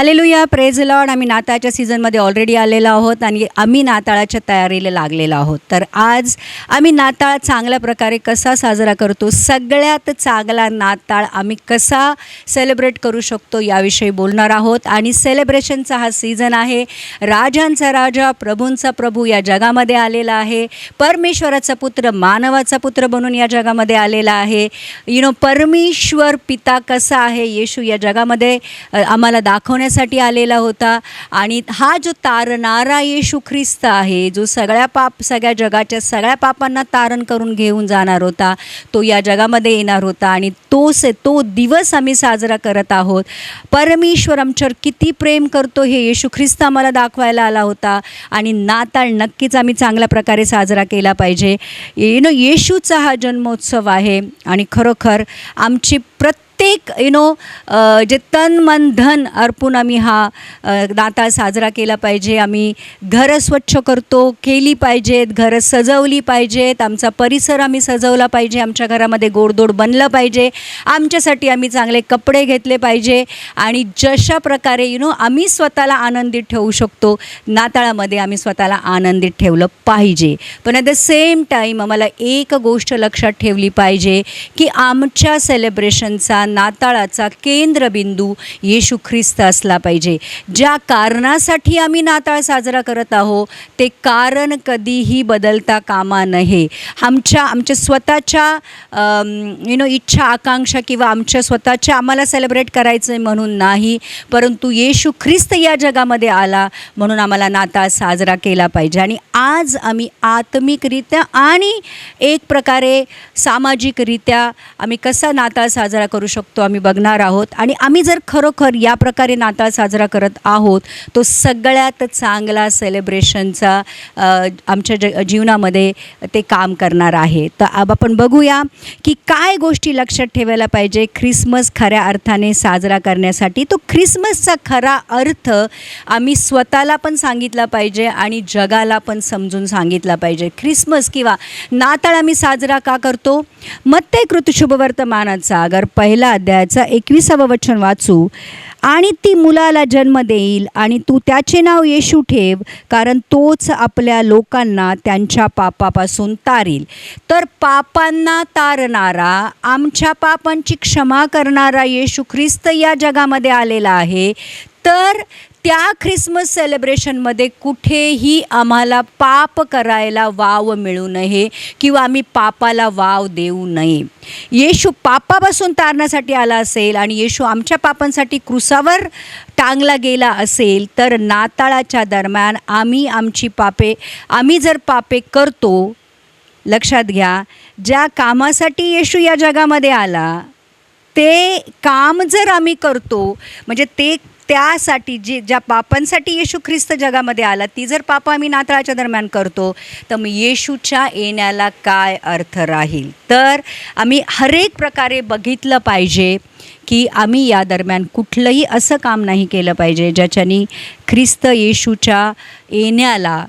Hallelujah praise lot आम्ही नाताळच्या सीझनमध्ये ऑलरेडी आलेलो आहोत आणि आम्ही नाताळाच्या तयारीला लागलेलो आहोत. तर आज आम्ही नाताळ चांगल्या प्रकारे कसा साजरा करतो सगळ्यात चांगला नाताळ आम्ही कसा सेलिब्रेट करू शकतो याविषयी बोलणार आहोत. आणि सेलिब्रेशनचा हा सीझन आहे. राजांचा राजा प्रभूंचा प्रभू या जगामध्ये आलेला आहे. परमेश्वराचा पुत्र मानवाचा पुत्र बनून या जगामध्ये आलेला आहे. यु नो परमेश्वर पिता कसा आहे येशू या जगामध्ये आम्हाला दाखवण्या करण्यासाठी आलेला होता. आणि हा जो तारणारा येशू ख्रिस्त आहे जो सगळ्या पाप सगळ्या जगाच्या सगळ्या पापांना तारण करून घेऊन जाणार होता तो या जगामध्ये येणार होता आणि तो से तो दिवस आम्ही साजरा करत आहोत. परमेश्वर आमच्यावर किती प्रेम करतो हे येशू ख्रिस्त आम्हाला दाखवायला आला होता आणि नाताळ नक्कीच आम्ही चांगल्या प्रकारे साजरा केला पाहिजे. यु नो येशूचा हा जन्मोत्सव आहे आणि खरोखर आमची प्रत्येक प्रत्येक यु नो जे तन मन धन अर्पून आम्ही हा अ, नाताळ साजरा केला पाहिजे. आम्ही घरं स्वच्छ करतो केली पाहिजेत घरं सजवली पाहिजेत. आमचा परिसर आम्ही सजवला पाहिजे. आमच्या घरामध्ये गोडदोड बनलं पाहिजे. आमच्यासाठी आम्ही चांगले कपडे घेतले पाहिजे. आणि जशा प्रकारे यु नो आम्ही स्वतःला आनंदित ठेवू शकतो नाताळामध्ये आम्ही स्वतःला आनंदित ठेवलं पाहिजे. पण ॲट द सेम टाईम आम्हाला एक गोष्ट लक्षात ठेवली पाहिजे की आमच्या सेलिब्रेशनचा नाताळाचा केंद्रबिंदू येशू ख्रिस्त असला पाहिजे. ज्या कारणासाठी आम्ही नाताळ साजरा करत आहोत ते कारण कधीही बदलता कामा नये. आमच्या आमच्या स्वतःच्या यु नो इच्छा आकांक्षा किंवा आमच्या स्वतःच्या आम्हाला सेलिब्रेट करायचं आहे म्हणून नाही परंतु येशू ख्रिस्त या जगामध्ये आला म्हणून आम्हाला नाताळ साजरा केला पाहिजे. आणि आज आम्ही आत्मिकरित्या आणि एक प्रकारे सामाजिकरित्या आम्ही कसा नाताळ साजरा करू शकतो आम्ही बघणार आहोत. आणि आम्ही जर खरोखर या प्रकारे नाताळ साजरा करत आहोत तो सगळ्यात चांगला सेलिब्रेशनचा आमच्या ज जीवनामध्ये ते काम करणार आहे. तर अब आपण बघूया की काय गोष्टी लक्षात ठेवायला पाहिजे ख्रिसमस खऱ्या अर्थाने साजरा करण्यासाठी. तो ख्रिसमसचा खरा अर्थ आम्ही स्वतःला पण सांगितला पाहिजे आणि जगाला पण समजून सांगितला पाहिजे. ख्रिसमस किंवा नाताळ आम्ही साजरा का करतो? मत्ते कृत शुभवर्तमानाचा अगर पहिला अध्यायाचा एकविसावं वचन वाचू. आणि ती मुलाला जन्म देईल आणि तू त्याचे नाव येशू ठेव कारण तोच आपल्या लोकांना त्यांच्या पापापासून तारील. तर पापांना तारणारा आमच्या पापांची क्षमा करणारा येशू ख्रिस्त या जगामध्ये आलेला आहे. तर त्या ख्रिसमस सेलिब्रेशनमध्ये कुठेही आम्हाला पाप करायला वाव मिळू नये किंवा आम्ही पापाला वाव देऊ नये. येशू पापापासून तारण्यासाठी आला असेल आणि येशू आमच्या पापांसाठी क्रुसावर टांगला गेला असेल तर नाताळाच्या दरम्यान आम्ही आमची पापे आम्ही जर पापे करतो लक्षात घ्या ज्या कामासाठी येशू या जगामध्ये आला ते काम जर आम्ही करतो म्हणजे ते त्यासाठी जे ज्या पापांसाठी येशू ख्रिस्त जगामध्ये आला ती जर पापं आम्ही नाताळाच्या दरम्यान करतो तर मग येशूच्या येण्याला काय अर्थ राहील? तर आम्ही हरेक प्रकारे बघितलं पाहिजे की आम्ही या दरम्यान कुठलंही असं काम नाही केलं पाहिजे ज्याच्यानी ख्रिस्त येशूच्या येण्याला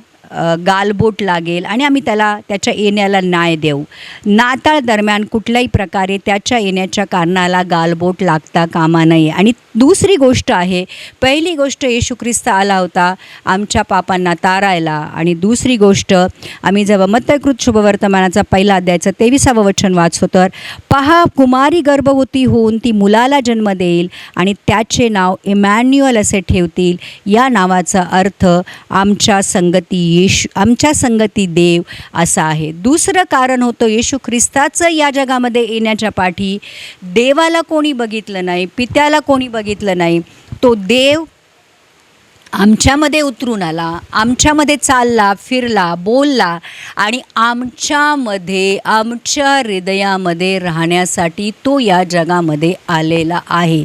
गालबोट लागेल आणि आम्ही त्याला त्याच्या येण्याला न्याय देऊ. नाताळ दरम्यान कुठल्याही प्रकारे त्याच्या येण्याच्या कारणाला गालबोट लागता कामा नये. आणि दुसरी गोष्ट आहे पहिली गोष्ट येशू ख्रिस्त आला होता आमच्या पापांना तारायला. आणि दुसरी गोष्ट आम्ही जेव्हा मत्यकृत शुभवर्तमानाचा पहिला अध्यायचं तेविसावं वचन वाचतो तर पहा कुमारी गर्भवती होऊन ती मुलाला जन्म देईल आणि त्याचे नाव इमॅन्युअल असे ठेवतील. या नावाचा अर्थ आमच्या संगती येशू आमच्या संगती देव असा आहे. दुसरं कारण होतं येशू ख्रिस्ताचं या जगामध्ये येण्याच्या पाठी देवाला कोणी बघितलं नाही पित्याला कोणी बघितलं नाही. तो देव आमच्यामध्ये उतरून आला आमच्यामध्ये चालला फिरला बोलला आणि आमच्यामध्ये आमच्या हृदयामध्ये राहण्यासाठी तो या जगामध्ये आलेला आहे.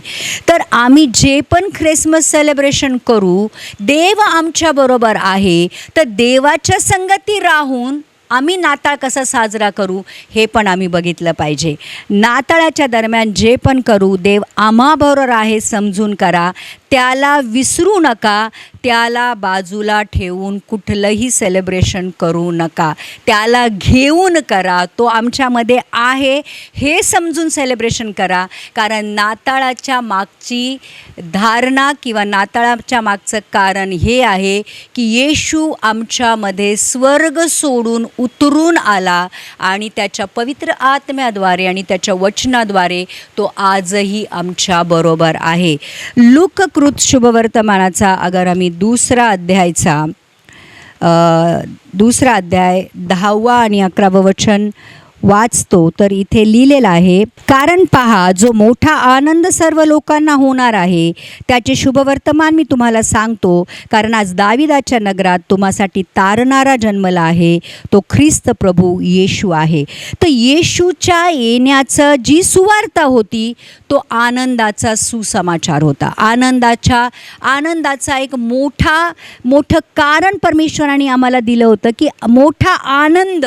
तर आम्ही जे पण ख्रिसमस सेलिब्रेशन करू देव आमच्याबरोबर आहे तर देवाच्या संगती राहून आम्ही नाताळ कसा साजरा करू हे पण आम्ही बघितलं पाहिजे. नाताळाच्या दरम्यान जे पण करू देव आम्हाबरोबर आहे समजून करा. त्याला विसरू नका त्याला बाजूला ठेवून कुठलंही सेलिब्रेशन करू नका. त्याला घेऊन करा तो आमच्यामध्ये आहे हे समजून सेलिब्रेशन करा. कारण नाताळाच्या मागची धारणा किंवा नाताळाच्या मागचं कारण हे आहे की येशू आमच्यामध्ये स्वर्ग सोडून उतरून आला आणि त्याच्या पवित्र आत्म्याद्वारे आणि त्याच्या वचनाद्वारे तो आजही आमच्याबरोबर आहे. लुक लुककृत शुभवर्तमानाचा अगर आम्ही दुसरा अध्यायचा दुसरा अध्याय दहावा आणि अकरावं वचन वाचतो तर इथे लिहिलेलं आहे कारण पहा जो मोठा आनंद सर्व लोकांना होणार आहे त्याचे शुभवर्तमान मी तुम्हाला सांगतो. कारण आज दाविदाच्या नगरात तुम्हासाठी तारणारा जन्मला आहे. तो ख्रिस्त प्रभू येशू आहे. तर येशूच्या येण्याचं जी सुवार्ता होती तो आनंदाचा सुसमाचार होता. आनंदाच्या आनंदाचा एक मोठा मोठं कारण परमेश्वराने आम्हाला दिलं होतं की मोठा आनंद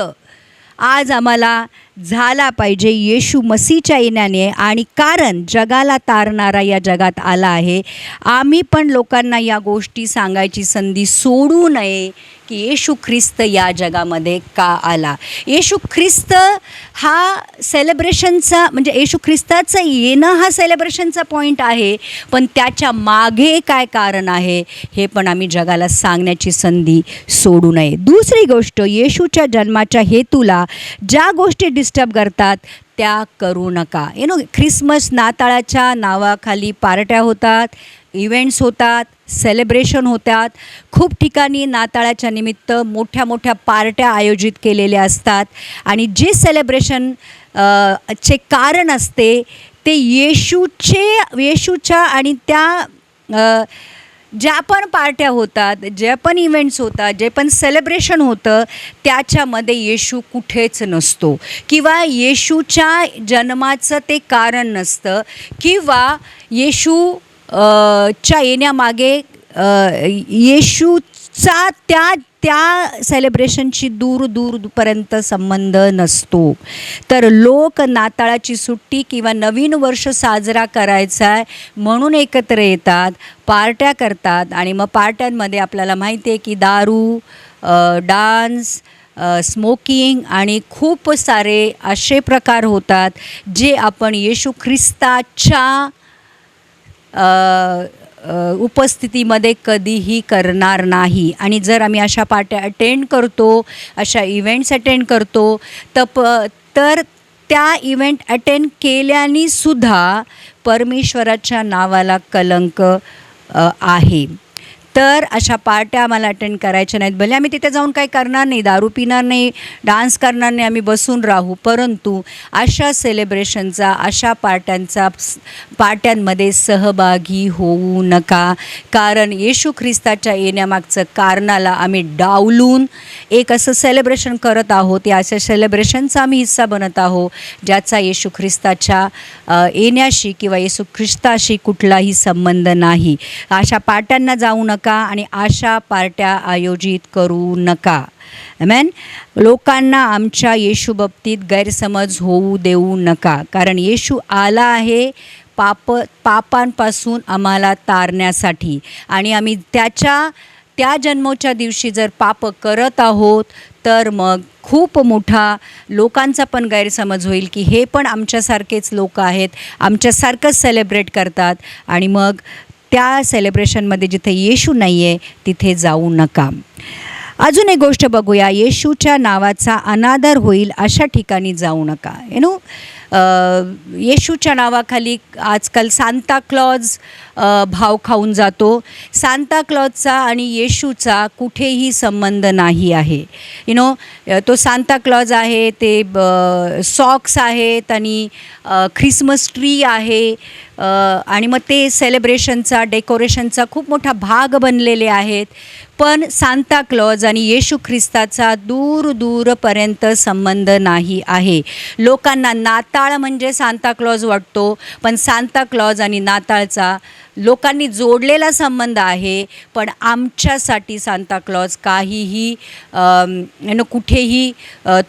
आज आम्हाला झाला पाहिजे. येशू मसीच्या येण्याने आणि कारण जगाला तारणारा या जगात आला आहे. आम्ही पण लोकांना या गोष्टी सांगायची संधी सोडू नये की येशू ख्रिस्त या जगामध्ये का आला. येशू ख्रिस्त हा सेलिब्रेशनचा म्हणजे येशू ख्रिस्ताचं येणं हा सेलिब्रेशनचा पॉईंट आहे. पण त्याच्यामागे काय कारण आहे हे पण आम्ही जगाला सांगण्याची संधी सोडू नये. दुसरी गोष्ट येशूच्या जन्माच्या हेतूला ज्या गोष्टी डिस्टर्ब करतात त्या करू नका. यु नो ख्रिसमस नाताळाच्या नावाखाली पार्ट्या होतात इव्हेंट्स होतात सेलिब्रेशन होतात. खूप ठिकाणी नाताळाच्या निमित्त मोठ्या मोठ्या पार्ट्या आयोजित केलेल्या असतात. आणि जे सेलिब्रेशन चे कारण असते ते येशूचे येशूच्या आणि त्या ज्या पण पार्ट्या होतात ज्या पण इव्हेंट्स होतात जे पण सेलिब्रेशन होतं त्याच्यामध्ये येशू कुठेच नसतो. किंवा येशूच्या जन्माचं ते कारण नसतं. किंवा येशू च्या येण्यामागे येशू चा त्या त्या सेलिब्रेशनशी दूर दूरपर्यंत संबंध नसतो. तर लोक नाताळाची सुट्टी किंवा नवीन वर्ष साजरा करायचा आहे म्हणून एकत्र येतात पार्ट्या करतात आणि मग पार्ट्यांमध्ये आपल्याला माहिती आहे की दारू डान्स स्मोकिंग आणि खूप सारे असे प्रकार होतात जे आपण येशू ख्रिस्ताच्या उपस्थितीमध्ये कधीही करणार नाही. आणि जर आम्ही अशा पार्ट्या अटेंड करतो अशा इव्हेंट्स अटेंड करतो तर प तर त्या इव्हेंट अटेंड केल्याने सुद्धा परमेश्वराच्या नावाला कलंक आहे. तर अशा पार्ट्या आम्हाला अटेंड करायच्या नाहीत. भले आम्ही तिथे जाऊन काही करणार नाही दारू पिणार नाही डान्स करणार नाही आम्ही बसून राहू. परंतु अशा सेलिब्रेशनचा अशा पार्ट्यांचा पार्ट्यांमध्ये सहभागी होऊ नका. कारण येशू ख्रिस्ताच्या येण्यामागचं कारणाला आम्ही डावलून एक असं सेलिब्रेशन करत आहोत. या अशा सेलिब्रेशनचा आम्ही हिस्सा बनत आहोत ज्याचा येशू ख्रिस्ताच्या येण्याशी किंवा येशू ख्रिस्ताशी कुठलाही संबंध नाही. अशा पार्ट्यांना जाऊ नका आणि अशा पार्ट्या आयोजित करू नका. मॅन लोकांना आमच्या येशू बाबतीत गैरसमज होऊ देऊ नका. कारण येशू आला आहे पाप पापांपासून आम्हाला तारण्यासाठी. आणि आम्ही त्याच्या त्या जन्मोच्या दिवशी जर पाप करत आहोत तर मग खूप मोठा लोकांचा पण गैरसमज होईल की हे पण आमच्यासारखेच लोक आहेत. आमच्यासारखंच सेलिब्रेट करतात. आणि मग त्या सेलिब्रेशनमध्ये जिथे येशू नाही आहे तिथे जाऊ नका. अजून एक गोष्ट बघूया. येशूच्या नावाचा अनादर होईल अशा ठिकाणी जाऊ नका. यु नो येशूच्या नावाखाली आजकाल सांता क्लॉज भाव खाऊन जातो. सांता क्लॉजचा आणि येशूचा कुठेही संबंध नाही आहे. यु नो तो सांता क्लॉज आहे ते सॉक्स आहेत आणि ख्रिसमस ट्री आहे. आणि मग ते सेलिब्रेशनचा डेकोरेशनचा खूप मोठा भाग बनलेले आहेत. पण सांता क्लॉज आणि येशू ख्रिस्ताचा दूर दूरपर्यंत संबंध नाही आहे. लोकांना नाताळ म्हणजे सांताक्लॉज वाटतो पण सांताक्लॉज आणि नाताळचा लोकांनी जोडलेला संबंध आहे. पण आमच्यासाठी सांताक्लॉज काहीही न कुठेही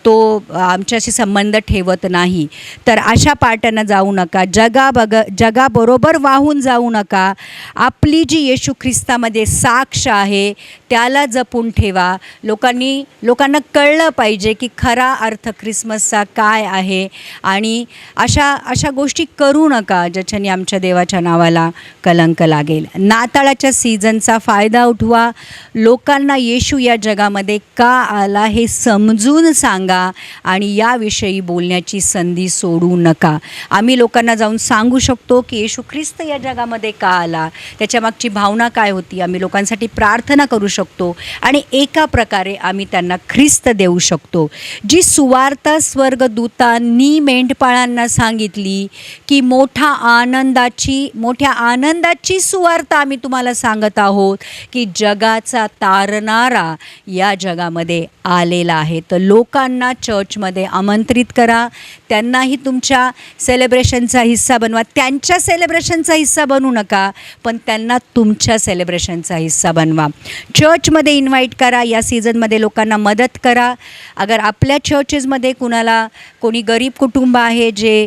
तो आमच्याशी संबंध ठेवत नाही. तर अशा पार्ट्यांना जाऊ नका. जगा बग जगा जगाबरोबर वाहून जाऊ नका. आपली जी येशू ख्रिस्तामध्ये साक्ष आहे त्याला जपून ठेवा. लोकांनी लोकांना कळलं पाहिजे की खरा अर्थ ख्रिसमसचा काय आहे आणि अशा अशा गोष्टी करू नका ज्याच्याने आमच्या देवाच्या नावाला कलंक लागेल. नाताळाच्या सीझनचा फायदा उठवा. लोकांना येशू या जगामध्ये का आला हे समजून सांगा आणि याविषयी बोलण्याची संधी सोडू नका. आम्ही लोकांना जाऊन सांगू शकतो की येशू ख्रिस्त या जगामध्ये का आला? त्याच्यामागची भावना काय होती? आम्ही लोकांसाठी प्रार्थना करू शकतो आणि एका प्रकारे आम्ही त्यांना ख्रिस्त देऊ शकतो. जी सुवार्ता स्वर्गदूतांनी मेंढपाळांना सांगितली की मोठा आनंदाची मोठ्या आनंदाची सुवार्ता आम्ही तुम्हाला सांगत आहोत की जगाचा तारणारा या जगामध्ये आलेला आहे. तर लोकांना चर्चमध्ये आमंत्रित करा. त्यांनाही तुमच्या सेलिब्रेशनचा हिस्सा बनवा. त्यांच्या सेलिब्रेशनचा हिस्सा बनू नका पण त्यांना तुमच्या सेलिब्रेशनचा हिस्सा बनवा. चर्चमध्ये इन्व्हाइट करा या सीझनमध्ये लोकांना मदत करा. अगर आपल्या चर्चेसमध्ये कुणाला कोणी गरीब कुटुंब आहे जे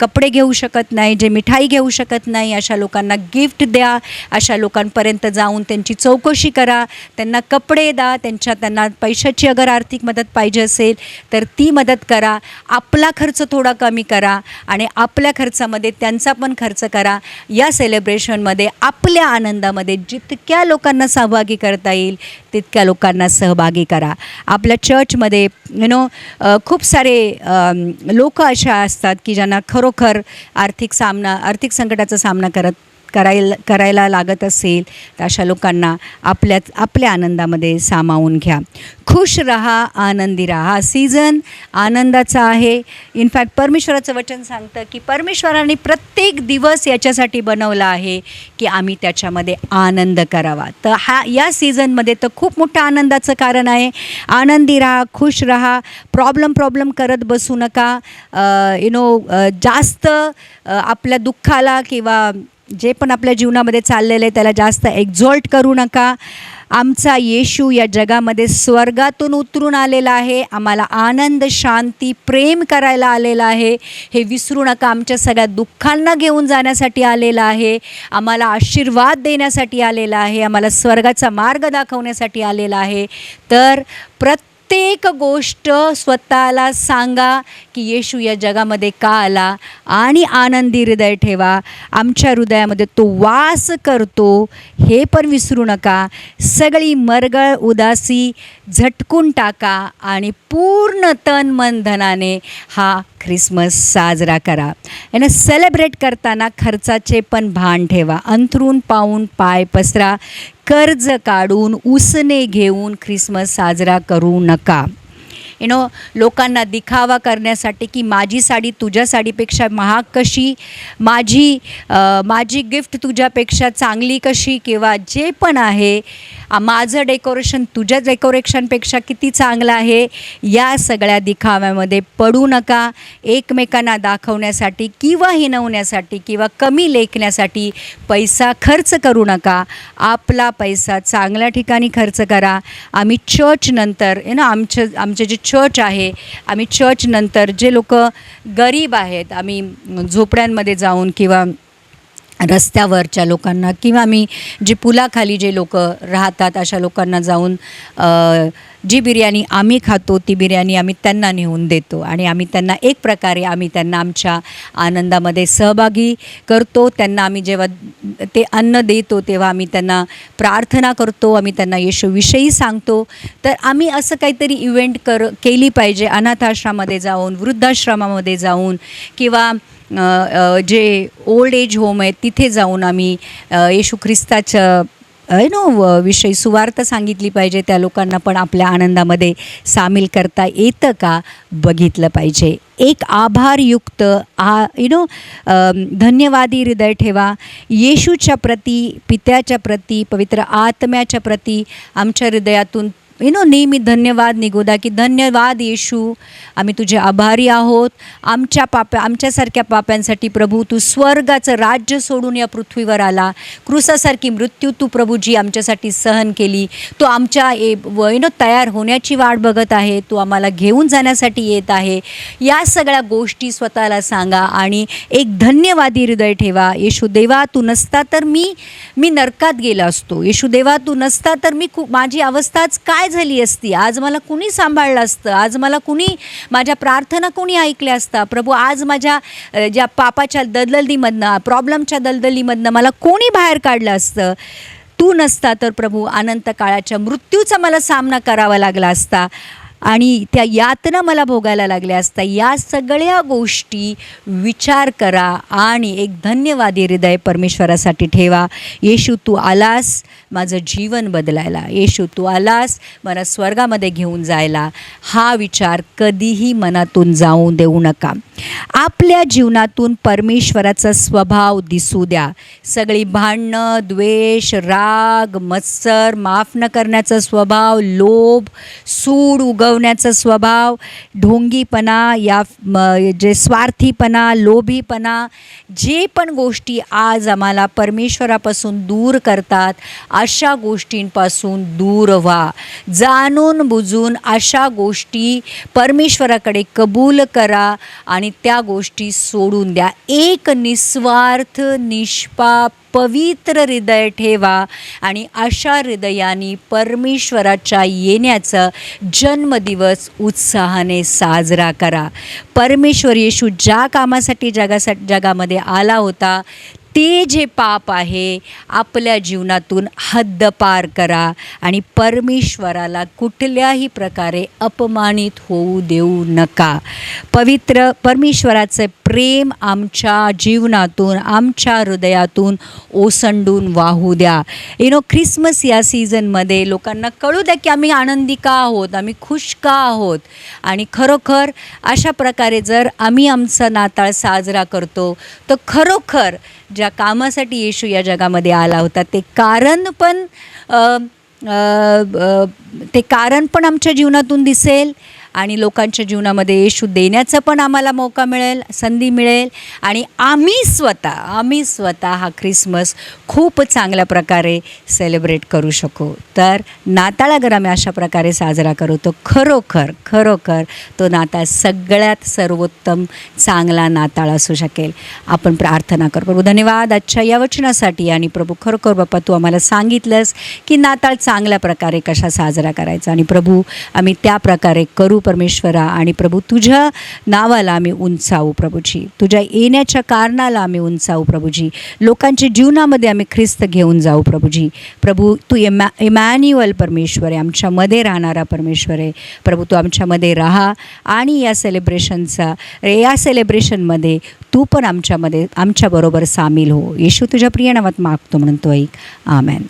कपडे घेऊ शकत नाही जे मिठाई घेऊ शकत नाही अशा लोकांना गिफ्ट द्या. अशा लोकांपर्यंत जाऊन त्यांची चौकशी करा. त्यांना कपडे द्या त्यांच्या त्यांना पैशाची अगर आर्थिक मदत पाहिजे असेल तर ती मदत करा. आपला खर्च थोडा कमी करा. आणि आपल्या खर्चामध्ये त्यांचा पण खर्च करा. या सेलिब्रेशनमध्ये आपल्या आनंदामध्ये जितक्या लोकांना सहभागी करता येईल तितक्या लोकांना सहभागी करा. आपल्या चर्चमध्ये यु नो खूप सारे लोक अशा असतात की ज्यांना खरोखर आर्थिक सामना आर्थिक संकटाचा सामना करत करायला करायला लागत असेल तर अशा लोकांना आपल्या आपल्या आनंदामध्ये सामावून घ्या. खुश रहा आनंदी राहा. हा सीझन आनंदाचा आहे. इनफॅक्ट परमेश्वराचं वचन सांगतं की परमेश्वराने प्रत्येक दिवस याच्यासाठी बनवला आहे की आम्ही त्याच्यामध्ये आनंद करावा. तर हा या सीझनमध्ये तर खूप मोठं आनंदाचं कारण आहे. आनंदी राहा खुश राहा. प्रॉब्लेम प्रॉब्लेम करत बसू नका. यु नो जास्त आपल्या दुःखाला किंवा जे पण आपल्या जीवनामध्ये चाललेलं आहे त्याला जास्त एक्झॉल्ट करू नका. आमचा येशू या जगामध्ये स्वर्गातून उतरून आलेला आहे. आम्हाला आनंद शांती प्रेम करायला आलेला आहे. हे विसरू नका आमच्या सगळ्या दुःखांना घेऊन जाण्यासाठी आलेला आहे. आम्हाला आशीर्वाद देण्यासाठी आलेला आहे. आम्हाला स्वर्गाचा मार्ग दाखवण्यासाठी आलेला आहे. तर प्रत्येक प्रत्येक गोष्ट स्वतःला सांगा की येशू या जगामध्ये का आला आणि आनंदी हृदय ठेवा. आमच्या हृदयामध्ये तो वास करतो. हे पण विसरू नका. सगळी मरगळ उदासी झटकून टाका आणि पूर्ण तन मन धनाने हा ख्रिसमस साजरा करा. यानं सेलिब्रेट करताना खर्चाचे पण भान ठेवा. अंथरून पाहून पाय पसरा. कर्ज काढून उसने घेऊन ख्रिसमस साजरा करू नका. यु नो लोकांना दिखावा करण्यासाठी की माझी साडी तुझ्या साडीपेक्षा महाग कशी? माझी माझी गिफ्ट तुझ्यापेक्षा चांगली कशी? किंवा जे पण आहे माझं डेकोरेशन तुझ्या डेकोरेशनपेक्षा किती चांगलं आहे? या सगळ्या दिखाव्यामध्ये पडू नका. एकमेकांना दाखवण्यासाठी किंवा हिनवण्यासाठी किंवा कमी लेखण्यासाठी पैसा खर्च करू नका. आपला पैसा चांगल्या ठिकाणी खर्च करा. आम्ही चर्चनंतर यु नो आमचं आमचे जे चर्च आहे आम्ही चर्चनंतर जे लोक गरीब आहेत आम्ही झोपड्यांमध्ये जाऊन किंवा रस्त्यावरच्या लोकांना किंवा आम्ही जे पुलाखाली जे लोक राहतात अशा लोकांना जाऊन जी बिर्याणी आम्ही खातो ती बिर्याणी आम्ही त्यांना नेऊन देतो. आणि आम्ही त्यांना एक प्रकारे आम्ही त्यांना आमच्या आनंदामध्ये सहभागी करतो. त्यांना आम्ही जेव्हा ते अन्न देतो तेव्हा आम्ही त्यांना प्रार्थना करतो आम्ही त्यांना येशूविषयी सांगतो. तर आम्ही असं काहीतरी इव्हेंट कर केली पाहिजे. अनाथाश्रमामध्ये जाऊन वृद्धाश्रमामध्ये जाऊन किंवा जे ओल्ड एज होम आहेत तिथे जाऊन आम्ही येशू ख्रिस्ताचं नो विषयी सुवार्थ सांगितली पाहिजे. त्या लोकांना पण आपल्या आनंदामध्ये सामील करता येतं का बघितलं पाहिजे. एक आभारयुक्त आ यु नो धन्यवादी हृदय ठेवा. येशूच्या प्रती पित्याच्या प्रती पवित्र आत्म्याच्या प्रती आमच्या हृदयातून यु नो नेहमी धन्यवाद निगोदा की धन्यवाद येशू. आम्ही तुझे आभारी आहोत. आमच्या पाप्या आमच्यासारख्या पाप्यांसाठी प्रभू तू स्वर्गाचं राज्य सोडून या पृथ्वीवर आला. क्रुसासारखी मृत्यू तू प्रभूजी आमच्यासाठी सहन केली. तो आमच्या ए यु नो तयार होण्याची वाट बघत आहे. तू आम्हाला घेऊन जाण्यासाठी येत आहे. या सगळ्या गोष्टी स्वतःला सांगा आणि एक धन्यवादी हृदय ठेवा. येशुदेवा तू नसता तर मी मी नरकात गेला असतो. येशुदेवा तू नसता तर मी खूप माझी अवस्थाच काय झाली असती? आज मला कुणी सांभाळलं असतं? आज मला कुणी माझ्या प्रार्थना कुणी ऐकल्या असता? प्रभू आज माझ्या ज्या पापाच्या दलदलीमधनं प्रॉब्लेमच्या दलदलीमधनं मला कोणी बाहेर काढलं असतं? तू नसता तर प्रभू अनंत काळाच्या मृत्यूचा मला सामना करावा लागला असता आणि त्या यातना मला भोगायला लागल्या असता. या सगळ्या गोष्टी विचार करा आणि एक धन्यवादी हृदय परमेश्वरासाठी ठेवा. येशू तू आलास. माझं जीवन बदलायला. येशू तू आलास मला स्वर्गामध्ये घेऊन जायला. हा विचार कधीही मनातून जाऊ देऊ नका. आपल्या जीवनातून परमेश्वराचा स्वभाव दिसू द्या. सगळी भांडणं द्वेष राग मत्सर माफ न करण्याचा स्वभाव लोभ सूड उगवण्याचा स्वभाव ढोंगीपणा या म- जे स्वार्थीपणा लोभीपणा जे पण गोष्टी आज आम्हाला परमेश्वरापासून दूर करतात अशा गोष्टींपासून दूर व्हा. जाणून बुजून अशा गोष्टी परमेश्वराकडे कबूल करा आणि त्या गोष्टी सोडून द्या. एक निस्वार्थ निष्पाप पवित्र हृदय ठेवा आणि अशा हृदयाने परमेश्वराच्या येण्याचा जन्मदिवस उत्साहाने साजरा करा. परमेश्वर येशू ज्या कामासाठी जगासाठी जगामध्ये आला होता ते जे पाप आहे आपल्या जीवनातून हद्दपार करा आणि परमेश्वराला कुठल्याही प्रकारे अपमानित होऊ देऊ नका. पवित्र परमेश्वराचं प्रेम आमच्या जीवनातून आमच्या हृदयातून ओसंडून वाहू द्या. यु नो ख्रिसमस या सीझनमध्ये लोकांना कळू द्या की आम्ही आनंदी का आहोत आम्ही खुश का आहोत? आणि खरोखर अशा प्रकारे जर आम्ही आमचा नाताळ साजरा करतो तर खरोखर ज्या कामासाठी येशू या जगामध्ये आला होता ते कारण पण ते कारण पण आमच्या जीवनातून दिसेल. आणि लोकांच्या जीवनामध्ये येशू देण्याचा पण आम्हाला मौका मिळेल संधी मिळेल. आणि आम्ही स्वतः आम्ही स्वतः हा ख्रिसमस खूप चांगल्या प्रकारे सेलिब्रेट करू शकू. तर नाताळा अगर आम्ही अशा प्रकारे साजरा करू तो खरोखर खरोखर तो नाताळ सगळ्यात सर्वोत्तम चांगला नाताळ असू शकेल. आपण प्रार्थना करू. प्रभू धन्यवाद आजच्या या वचनासाठी. आणि प्रभू खरोखर बाप्पा तू आम्हाला सांगितलंस की नाताळ चांगल्या प्रकारे कशा साजरा करायचा. आणि प्रभू आम्ही त्या प्रकारे करू परमेश्वरा आणि प्रभू तुझ्या नावाला आम्ही उंचावू प्रभूजी. तुझ्या येण्याच्या कारणाला आम्ही उंचावू प्रभूजी. लोकांच्या जीवनामध्ये आम्ही ख्रिस्त घेऊन जाऊ प्रभूजी. प्रभू तू एमॅ इमॅन्युअल परमेश्वर आहे आमच्यामध्ये राहणारा परमेश्वर. आहे प्रभू तू आमच्यामध्ये राहा आणि या सेलिब्रेशनचा या सेलिब्रेशनमध्ये तू पण आमच्यामध्ये आमच्याबरोबर सामील हो. येशू तुझ्या प्रिय नावात मागतो म्हणून तो ऐक. आमॅन आमेन.